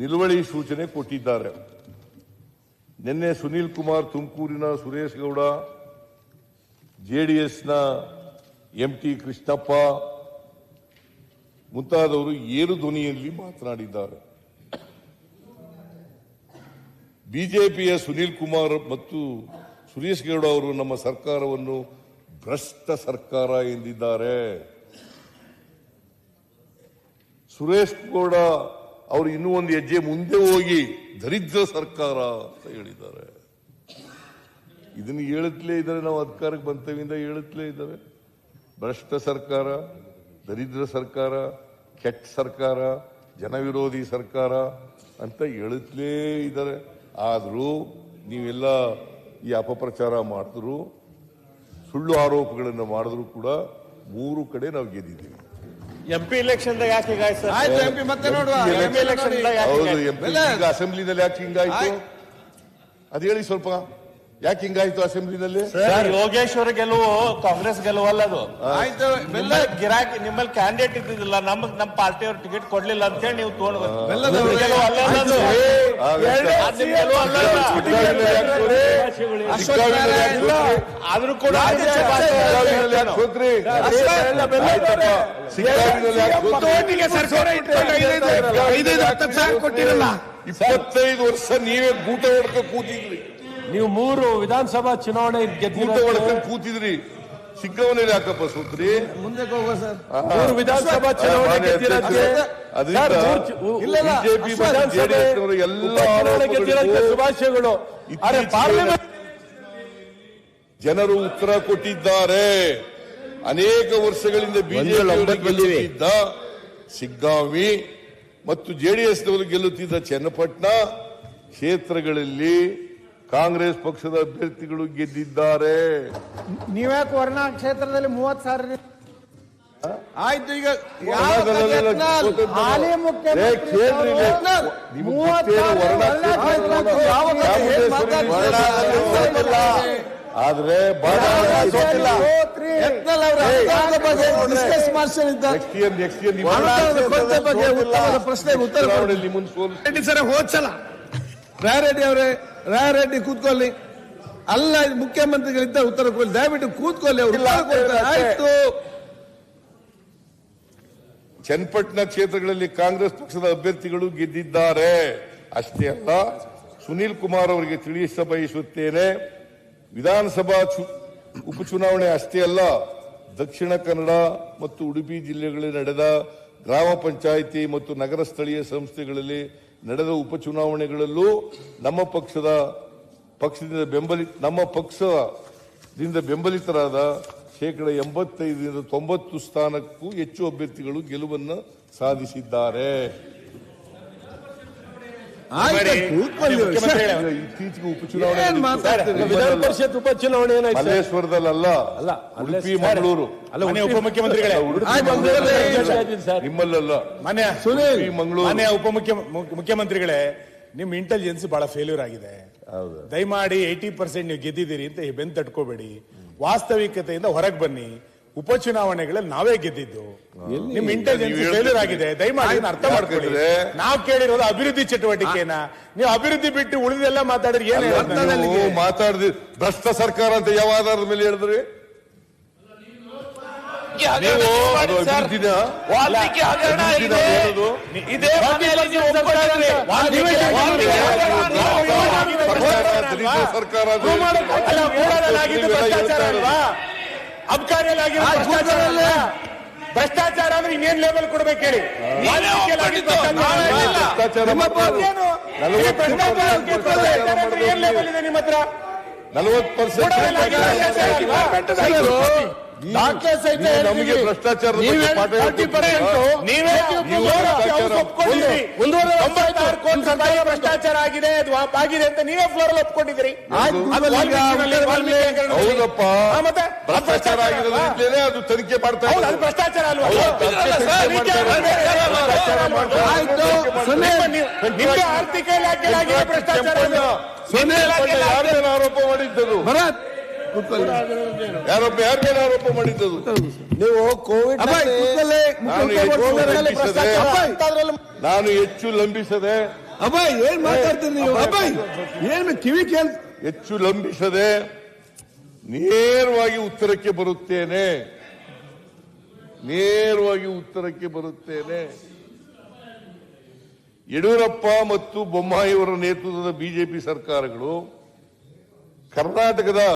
ನಿಲುವಳಿ ಸೂಚನೆ ಕೊಟ್ಟಿದ್ದಾರೆ. ನಿನ್ನೆ ಸುನೀಲ್ ಕುಮಾರ್ ತುಮಕೂರಿನ ಸುರೇಶ್ ಗೌಡ ಜೆಡಿಎಸ್ನ ಎಂ ಟಿ ಕೃಷ್ಣಪ್ಪ ಮುಂತಾದವರು ಏರು ಧ್ವನಿಯಲ್ಲಿ ಮಾತನಾಡಿದ್ದಾರೆ. ಬಿಜೆಪಿಯ ಸುನೀಲ್ ಕುಮಾರ್ ಮತ್ತು ಸುರೇಶ್ ಗೌಡ ಅವರು ನಮ್ಮ ಸರ್ಕಾರವನ್ನು ಭ್ರಷ್ಟ ಸರ್ಕಾರ ಎಂದಿದ್ದಾರೆ. ಸುರೇಶ್ ಗೌಡ ಅವರು ಇನ್ನೂ ಒಂದು ಹೆಜ್ಜೆ ಮುಂದೆ ಹೋಗಿ ದರಿದ್ರ ಸರ್ಕಾರ ಅಂತ ಹೇಳಿದ್ದಾರೆ. ಇದನ್ನು ಹೇಳುತ್ತಲೇ ಇದ್ದಾರೆ ನಾವು ಅಧಿಕಾರಕ್ಕೆ ಬಂತವಿಂದ ಹೇಳುತ್ತಲೇ ಇದ್ದಾರೆ. ಭ್ರಷ್ಟ ಸರ್ಕಾರ, ದರಿದ್ರ ಸರ್ಕಾರ, ಕೆಟ್ಟ ಸರ್ಕಾರ, ಜನವಿರೋಧಿ ಸರ್ಕಾರ ಅಂತ ಹೇಳುತ್ತಲೇ ಇದ್ದಾರೆ. ಆದರೂ ನೀವೆಲ್ಲ ಈ ಅಪಪ್ರಚಾರ ಮಾಡಿದ್ರು ಸುಳ್ಳು ಆರೋಪಗಳನ್ನು ಮಾಡಿದ್ರು ಕೂಡ ಮೂರು ಕಡೆ ನಾವು ಗೆದ್ದಿದ್ದೀವಿ. ಎಂಪಿ ಎಲೆಕ್ಷನ್ ಯಾಕೆ ಹೀಗಾಯ್ತು ಆಯ್ತು ಎಂಪಿ ಮತ್ತೆ ನೋಡುವ. ಹೌದು ಅಸೆಂಬ್ಲಿನಲ್ಲಿ ಯಾಕೆ ಹಿಂಗಾಯ್ತು ಆಯ್ತು. ಅದು ಹೇಳಿ ಸ್ವಲ್ಪ. ಯಾಕೆ ಹಿಂಗಾಯ್ತು ಅಸೆಂಬ್ಲಿನಲ್ಲಿ ಸರ್ ಯೋಗೇಶ್ವರ ಗೆಲುವು ಕಾಂಗ್ರೆಸ್ ಗೆಲುವು ಅಲ್ಲ ಅದು ಆಯ್ತು ಬೆಲ್ಲ ಗಿರಾಕಿ ನಿಮ್ಮಲ್ಲಿ ಕ್ಯಾಂಡಿಡೇಟ್ ಇದ್ದಿದ್ದಿಲ್ಲ. ನಮಗ್ ನಮ್ಮ ಪಾರ್ಟಿಯವ್ರು ಟಿಕೆಟ್ ಕೊಡ್ಲಿಲ್ಲ ಅಂತ ಹೇಳಿ ನೀವು ನಿಮ್ ನಿಮ್? ಆದ್ರೂ ಕೂಡ? ಇಪ್ಪತ್ತೈದು ವರ್ಷ ನೀವೇ ಗೂಟ ಹೊಡ್ಕೊ ಕೂತಿದ್ರಿ. ನೀವು ಮೂರು ವಿಧಾನಸಭಾ ಚುನಾವಣೆ ಕೂತಿದ್ರಿ. ಸಿಕ್ಕವನೇ ಯಾಕಪ್ಪ ಸೂತ್ರಿ? ಮುಂದೆ ಹೋಗುವ ಸರ್. ಮೂರು ವಿಧಾನಸಭಾ ಚುನಾವಣೆ ಗೆದ್ದಿರೋದಕ್ಕೆ ಬಿಜೆಪಿ ಎಲ್ಲ ಶುಭಾಶಯಗಳು. ಆದ್ರೆ ಪಾರ್ಲಿಮೆಂಟ್ ಜನರು ಉತ್ತರ ಕೊಟ್ಟಿದ್ದಾರೆ. ಅನೇಕ ವರ್ಷಗಳಿಂದ ಬಿಜೆಪಿ ಇದ್ದ ಸಿಗ್ಗಾವಿ ಮತ್ತು ಜೆಡಿಎಸ್ನವರು ಗೆಲ್ಲುತ್ತಿದ್ದ ಚನ್ನಪಟ್ಟಣ ಕ್ಷೇತ್ರಗಳಲ್ಲಿ ಕಾಂಗ್ರೆಸ್ ಪಕ್ಷದ ಅಭ್ಯರ್ಥಿಗಳು ಗೆದ್ದಿದ್ದಾರೆ. ನೀವ್ಯಾಕೆ ವರ್ಣಾ ಕ್ಷೇತ್ರದಲ್ಲಿ ಮೂವತ್ ಸಾವಿರ ಆಯ್ತು ಈಗ. ಹಾಲಿ ಮುಖ್ಯಮಂತ್ರಿ ಆದ್ರೆ ಪ್ರಶ್ನೆ ಉತ್ತರ ಹೋದ್ಸಲ. ರಾಯರೆಡ್ಡಿ ಅವರೇ ರಾಯರೆಡ್ಡಿ ಕೂತ್ಕೊಳ್ಳಿ. ಅಲ್ಲ ಮುಖ್ಯಮಂತ್ರಿಗಳಿದ್ದ ಉತ್ತರ ಕೊಡಿ ದಯವಿಟ್ಟು ಕೂತ್ಕೊಳ್ಳಿ ಅವರು. ಆಯ್ತು. ಚನ್ನಪಟ್ಟಣ ಕ್ಷೇತ್ರಗಳಲ್ಲಿ ಕಾಂಗ್ರೆಸ್ ಪಕ್ಷದ ಅಭ್ಯರ್ಥಿಗಳು ಗೆದ್ದಿದ್ದಾರೆ. ಅಷ್ಟೇ ಅಲ್ಲ ಸುನೀಲ್ ಕುಮಾರ್ ಅವರಿಗೆ ತಿಳಿಸ ಬಯಸುತ್ತೇನೆ ವಿಧಾನಸಭಾ ಉಪಚುನಾವಣೆ ಅಷ್ಟೇ ಅಲ್ಲ ದಕ್ಷಿಣ ಕನ್ನಡ ಮತ್ತು ಉಡುಪಿ ಜಿಲ್ಲೆಗಳಲ್ಲಿ ನಡೆದ ಗ್ರಾಮ ಪಂಚಾಯಿತಿ ಮತ್ತು ನಗರ ಸ್ಥಳೀಯ ಸಂಸ್ಥೆಗಳಲ್ಲಿ ನಡೆದ ಉಪಚುನಾವಣೆಗಳಲ್ಲೂ ನಮ್ಮ ಪಕ್ಷದ ಪಕ್ಷದಿಂದ ಬೆಂಬಲಿ, ನಮ್ಮ ಪಕ್ಷದಿಂದ ಬೆಂಬಲಿತರಾದ ಶೇಕಡ ಎಂಬತ್ತೈದರಿಂದ ತೊಂಬತ್ತು ಸ್ಥಾನಕ್ಕೂ ಹೆಚ್ಚು ಅಭ್ಯರ್ಥಿಗಳು ಗೆಲುವನ್ನು ಸಾಧಿಸಿದ್ದಾರೆ ಆಯ್ತು ಕೂತ್ಕೊಳ್ಳಿ ಮುಖ್ಯಮಂತ್ರಿಗಳೇ, ಈಗ ಇತ್ತೀಚೆಗೆ ಉಪಚುನಾವಣೆ ಉಪಚುನಾವಣೆ ಏನಾಯ್ತು ಮಲ್ಲೇಶ್ವರದಲ್ಲ ಅಲ್ಲ, ಅಲ್ಲೇ ಉಡುಪಿ. ಮಂಗಳೂರು. ಅಲ್ಲ ಉಪಮುಖ್ಯಮಂತ್ರಿಗಳೇ. ನಿಮ್ಮಲ್ಲ ಮನೆ ಸುನೀಲ್. ಮಂಗಳೂರು. ಮನೆ ಉಪಮುಖ್ಯ ಮುಖ್ಯಮಂತ್ರಿಗಳೇ ನಿಮ್ ಇಂಟೆಲಿಜೆನ್ಸ್ ಬಹಳ ಫೇಲ್ಯೂರ್ ಆಗಿದೆ. ಹೌದು. ದಯಮಾಡಿ ಏಯ್ಟಿ ಪರ್ಸೆಂಟ್ ನೀವು ಗೆದ್ದಿದ್ದೀರಿ ಅಂತ ಬೆನ್ ತಟ್ಕೋಬೇಡಿ. ವಾಸ್ತವಿಕತೆಯಿಂದ ಹೊರಗೆ ಬನ್ನಿ. ಉಪಚುನಾವಣೆಗಳಲ್ಲಿ ನಾವೇ ಗೆದ್ದಿದ್ದು. ನಿಮ್ ಇಂಟೆಲಿಜೆನ್ಸ್ ಫೇಲ್ಯೂರ್ ಆಗಿದೆ. ದಯಮಾಡಿ ಇದನ್ನ ಅರ್ಥ ಮಾಡ್ಕೊಳ್ಳಿ. ನಾವ್ ಕೇಳಿರೋದು ಅಭಿವೃದ್ಧಿ ಚಟುವಟಿಕೆನ. ನೀವು ಅಭಿವೃದ್ಧಿ ಬಿಟ್ಟು ಉಳಿದೆಲ್ಲ ಮಾತಾಡಿದ್ರೆ ಏನ್ ಮಾತಾಡಿದ್ರಿ ಭ್ರಷ್ಟ ಸರ್ಕಾರ ಅಂತ ಯಾವ ಆಧಾರದ ಮೇಲೆ ಹೇಳಿದ್ರಿ? ಸರ್ಕಾರ ಮೂಡಲಾಗಿದ್ದು ಭ್ರಷ್ಟಾಚಾರ ಅಂದ್ರೆ ಇನ್ನೇನ್ ಲೇಬಲ್ ಕೊಡ್ಬೇಕು ಹೇಳಿ. ಏನು? ಲೇಬಲ್ ಇದೆ ನಿಮ್ಮ ಹತ್ರ? ಭ್ರಷ್ಟಾಚಾರ ಅಲ್ವಾ? ದಾಖಲೆ ನಮಗೆ ಭ್ರಷ್ಟಾಚಾರದ ನೀವೇ ಬಗ್ಗೆ ಪಾಠ 30% ನೀವೇ ಭ್ರಷ್ಟಾಚಾರ ಆಗಿದೆ ಆಗಿದೆ ಅಂತ ನೀವೇ ಫ್ಲೋರ್ ಒಪ್ಕೊಂಡಿದ್ರಿ. ಹೌದಪ್ಪ. ಮತ್ತೆ? ಭ್ರಷ್ಟಾಚಾರ ಆಗಿರೋದ್ರಿಂದಲೇ ಅದು ತನಿಖೆ ಮಾಡ್ತಾ ಹೌದು ಅದು ಭ್ರಷ್ಟಾಚಾರ ಅಲ್ವಾ? ನಿಮ್ಮ- ಆರ್ಥಿಕ ಇಲಾಖೆ ಭ್ರಷ್ಟಾಚಾರ ಯಾರ ಆರೋಪ ಮಾಡಿದ್ದರು ಭರತ್ ಯಾರೊಬ್ಬ ಯಾರ ಮೇಲೆ ಆರೋಪ ಮಾಡಿದ್ದದು? ನೀವು ಕೋವಿಡ್ ನಾನು ಮುಖ್ಯಮಂತ್ರಿ ಹೆಚ್ಚು ಹೋಗ್ತಾರೆ. ಲಂಬಿಸದೆ. ಅಬ್ಬಾಯ್, ನಾನು ಹೆಚ್ಚು ಲಂಬಿಸದೆ. ಅಬ್ಬಾಯ್ ಏನ್ ಮಾತಾಡ್ತೀನಿ ನೀವು? ಅಬ್ಬಾಯ್ ಏನ್ ಕಿವಿ ಕೇಳ ಹೆಚ್ಚು ಲಂಬಿಸದೆ. ನೇರವಾಗಿ ಉತ್ತರಕ್ಕೆ ಬರುತ್ತೇನೆ. ನೇರವಾಗಿ ಉತ್ತರಕ್ಕೆ ಬರುತ್ತೇನೆ. ಯಡಿಯೂರಪ್ಪ ಮತ್ತು ಬೊಮ್ಮಾಯಿಯವರ ನೇತೃತ್ವದ ಬಿಜೆಪಿ ಸರ್ಕಾರಗಳು ಕರ್ನಾಟಕದ